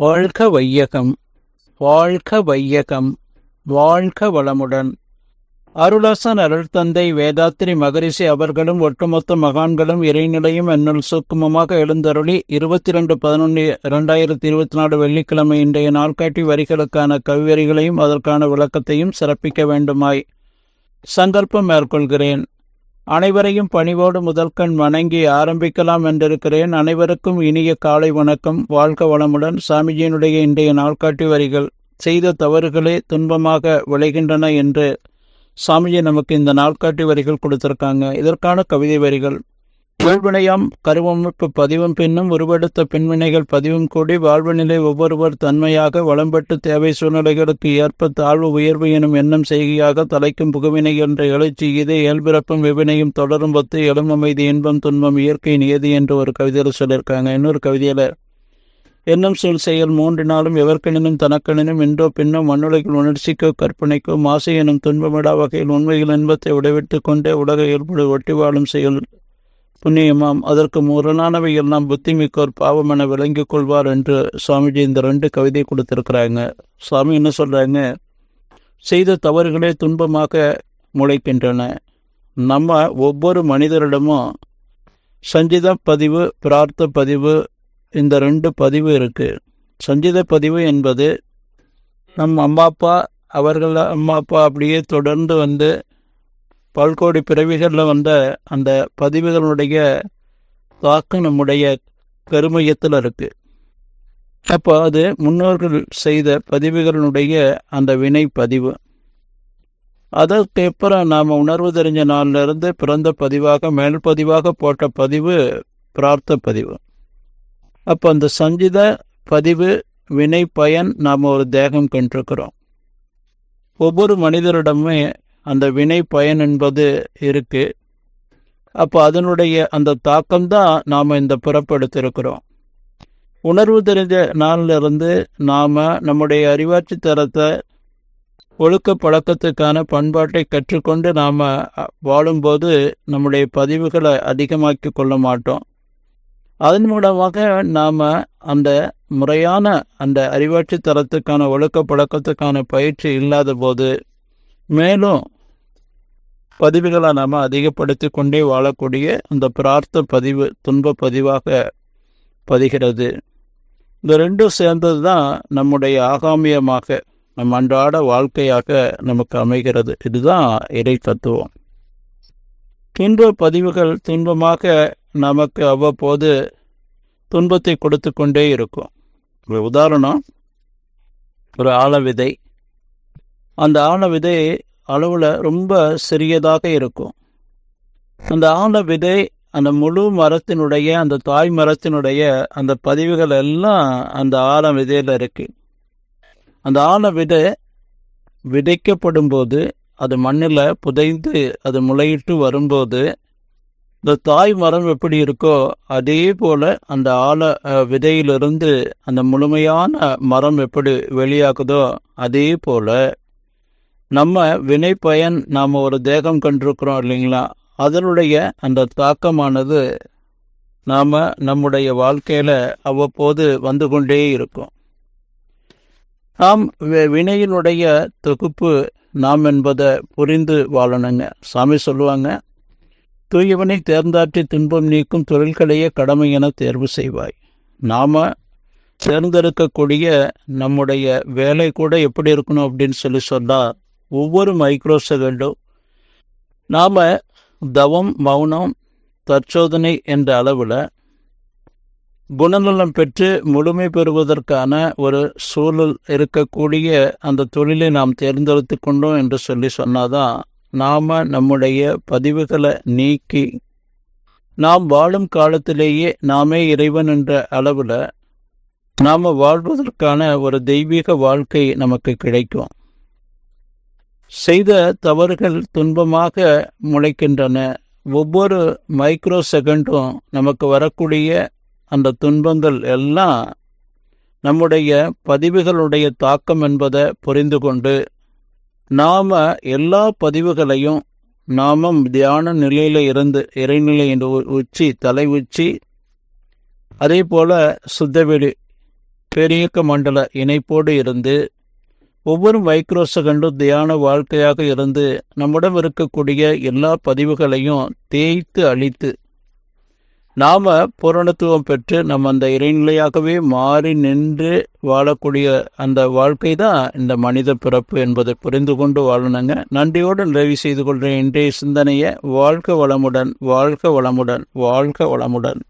வாழ்க வையகம் வாழ்க வையகம் வாழ்க வளமுடன். அருளாசன் அருள் தந்தை வேதாத்திரி மகரிஷி அவர்களும் ஒட்டுமொத்த மகான்களும் இறைநிலையும் என்னுள் சூக்குமமாக எழுந்தருளி இருபத்தி ரெண்டு பதினொன்று இரண்டாயிரத்தி இருபத்தி நாலு வெள்ளிக்கிழமை இன்றைய நாள்காட்டி வரிகளுக்கான கவிவரிகளையும் அதற்கான விளக்கத்தையும் சிறப்பிக்க வேண்டுமாய் சங்கல்பம் மேற்கொள்கிறேன். அனைவரையும் பணிவோடு முதல்கண் வணங்கி ஆரம்பிக்கலாம் என்றிருக்கிறேன். அனைவருக்கும் இனிய காலை வணக்கம். வாழ்க வளமுடன். சாமிஜியினுடைய இன்றைய நாள்காட்டி வரிகள் செய்த தவறுகளே துன்பமாக விளைகின்றன என்று சாமிஜி நமக்கு இந்த நாள்காட்டி வரிகள் கொடுத்திருக்காங்க. இதற்கான கவிதை வரிகள் வாழ்வினையாம் கருவமைப்பு பதிவும் பின்னும் உருவெடுத்த பின்வினைகள் பதிவும் கூடி வாழ்வு நிலை ஒவ்வொருவர் தன்மையாக வளம்பட்டு தேவை சூழ்நிலைகளுக்கு ஏற்ப தாழ்வு உயர்வு எனும் எண்ணம் செய்கையாக தலைக்கும் புகவினை என்ற எழுச்சி இதே இயல்பிறப்பும் விவினையும் தொடரும் பத்து எழும் அமைதி இன்பம் துன்பம் இயற்கை நியதி என்று ஒரு கவிதையில் சொல்லியிருக்காங்க. இன்னொரு கவிதையில் எண்ணம் சொல் செயல் மூன்றினாலும் எவர்க்கெனினும் தனக்கெனினும் இன்றோ பின்னோ மண்ணுலகில் உணர்ச்சிக்கோ கற்பனைக்கோ மாசு எனும் துன்பமிடா வகையில் உண்மையில் இன்பத்தை விடைவிட்டு கொண்டே உலக ஏற்படு ஒட்டி வாழும் செயல் புண்ணியமாம். அதற்கு முரணானவை எல்லாம் புத்திமிக்கோர் பாவம் என விளங்கிக் கொள்வார் என்று சுவாமிஜி இந்த ரெண்டு கவிதை கொடுத்திருக்கிறாங்க. சுவாமி என்ன சொல்கிறாங்க செய்த தவறுகளே துன்பமாக முளைக்கின்றன. நம்ம ஒவ்வொரு மனிதரிடமும் சஞ்சித பதிவு பிரார்த்த பதிவு இந்த ரெண்டு பதிவு இருக்குது சஞ்சித பதிவு என்பது நம் அம்மா அப்பா அவர்கள் அம்மா அப்பா அப்படியே தொடர்ந்து வந்து பல்கோடி பிறவிகளில் வந்த அந்த பதிவுகளுடைய தாக்கம் நம்முடைய கருமையத்தில் இருக்குது அப்போ அது முன்னோர்கள் செய்த பதிவுகளினுடைய அந்த வினை பதிவு. அதற்கு அப்புறம் நாம் உணர்வு தெரிஞ்ச நாள்ல இருந்து பிறந்த பதிவாக மேல் பதிவாக போட்ட பதிவு பிரார்த்த பதிவு. அப்போ அந்த சஞ்சித பதிவு வினை பயன் நாம் ஒரு தேகம் கண்டிருக்கிறோம். ஒவ்வொரு மனிதரிடமே அந்த வினை பயன் என்பது இருக்கு. அப்போ அதனுடைய அந்த தாக்கம்தான் நாம் இந்த பிறப்படுத்திருக்கிறோம். உணர்வு தெரிஞ்ச நாளிலிருந்து நாம் நம்முடைய அறிவாட்சி தரத்தை ஒழுக்க பழக்கத்துக்கான பண்பாட்டை கற்றுக்கொண்டு நாம் வாழும்போது நம்முடைய பதிவுகளை அதிகமாக்கி கொள்ள மாட்டோம். அதன் மூலமாக நாம் அந்த முறையான அந்த அறிவாட்சி தரத்துக்கான ஒழுக்க பழக்கத்துக்கான பயிற்சி இல்லாத போது மேலும் பதிவுகளை நாம் அதிகப்படுத்தி கொண்டே வாழக்கூடிய அந்த பிரார்த்த பதிவு துன்ப பதிவாக பதிகிறது. இந்த ரெண்டும் சேர்ந்தது தான் நம்முடைய ஆகாமியமாக நம் அன்றாட வாழ்க்கையாக நமக்கு அமைகிறது. இதுதான் இறை தத்துவம். துன்ப பதிவுகள் துன்பமாக நமக்கு அவ்வப்போது துன்பத்தை கொடுத்து கொண்டே இருக்கும். ஒரு உதாரணம் ஒரு ஆழ விதை. அந்த ஆழ விதை அளவில் ரொம்ப சிறியதாக இருக்கும். அந்த ஆழ விதை அந்த முழு மரத்தினுடைய அந்த தாய் மரத்தினுடைய அந்த பதிவுகள் எல்லாம் அந்த ஆழ விதையில் இருக்கு. அந்த ஆழ விதை விதைக்கப்படும் போது அது மண்ணில் புதைந்து அது முளையிட்டு வரும்போது இந்த தாய் மரம் எப்படி இருக்கோ அதே போல் அந்த ஆழ விதையிலிருந்து அந்த முழுமையான மரம் எப்படி வெளியாகுதோ அதே போல் நம்ம வினை பயன் நாம் ஒரு தேகம் கண்டிருக்கிறோம் இல்லைங்களா? அதனுடைய அந்த தாக்கமானது நாம் நம்முடைய வாழ்க்கையில் அவ்வப்போது வந்து கொண்டே இருக்கும். நாம் வினையினுடைய தொகுப்பு நாம் என்பதை புரிந்து வாழணுங்க. சாமி சொல்லுவாங்க தூயவனை தேர்ந்தாற்றி துன்பம் நீக்கும் தொழில்களையே கடமை என தேர்வு செய்வாய். நாம் தேர்ந்தெடுக்கக்கூடிய நம்முடைய வேலை கூட எப்படி இருக்கணும்? அப்படின்னு சொல்லி சொன்னால் ஒவ்வொரு மைக்ரோ செகண்டும் நாம் தவம் மௌனம் தற்சோதனை என்ற அளவில் குணநலம் பெற்று முழுமை பெறுவதற்கான ஒரு சூழல் இருக்கக்கூடிய அந்த தொழிலை நாம் தேர்ந்தெடுத்து கொண்டோம் என்று சொல்லி சொன்னாதான் நாம் நம்முடைய பதிவுகளை நீக்கி நாம் வாழும் காலத்திலேயே நாமே இறைவன் என்ற அளவில் நாம் வாழ்வதற்கான ஒரு தெய்வீக வாழ்க்கை நமக்கு கிடைக்கும். செய்த தவறுகள் துன்பமாக முளைக்கின்றன. ஒவ்வொரு மைக்ரோ செகண்டும் நமக்கு வரக்கூடிய அந்த துன்பங்கள் எல்லாம் நம்முடைய பதிவுகளுடைய தாக்கம் என்பதை புரிந்து கொண்டு நாம் எல்லா பதிவுகளையும் நாமும் தியான நிலையில் இருந்து இறைநிலை என்று உச்சி தலை உச்சி அதே போல சுத்தவெளி பெரியக்க மண்டல இணைப்போடு இருந்து ஒவ்வொரு மைக்ரோ செகண்டும் தியான வாழ்க்கையாக இருந்து நம்மிடம் இருக்கக்கூடிய எல்லா பதிவுகளையும் தேய்த்து அழித்து நாம் பூரணத்துவம் பெற்று நம்ம அந்த இறைநிலையாகவே மாறி நின்று வாழக்கூடிய அந்த வாழ்க்கை தான் இந்த மனித பிறப்பு என்பதை புரிந்து கொண்டு வாழணுங்க. நன்றியோடு நிறைவு செய்து கொள்கிற இன்றைய சிந்தனையை வாழ்க வளமுடன் வாழ்க வளமுடன் வாழ்க வளமுடன்.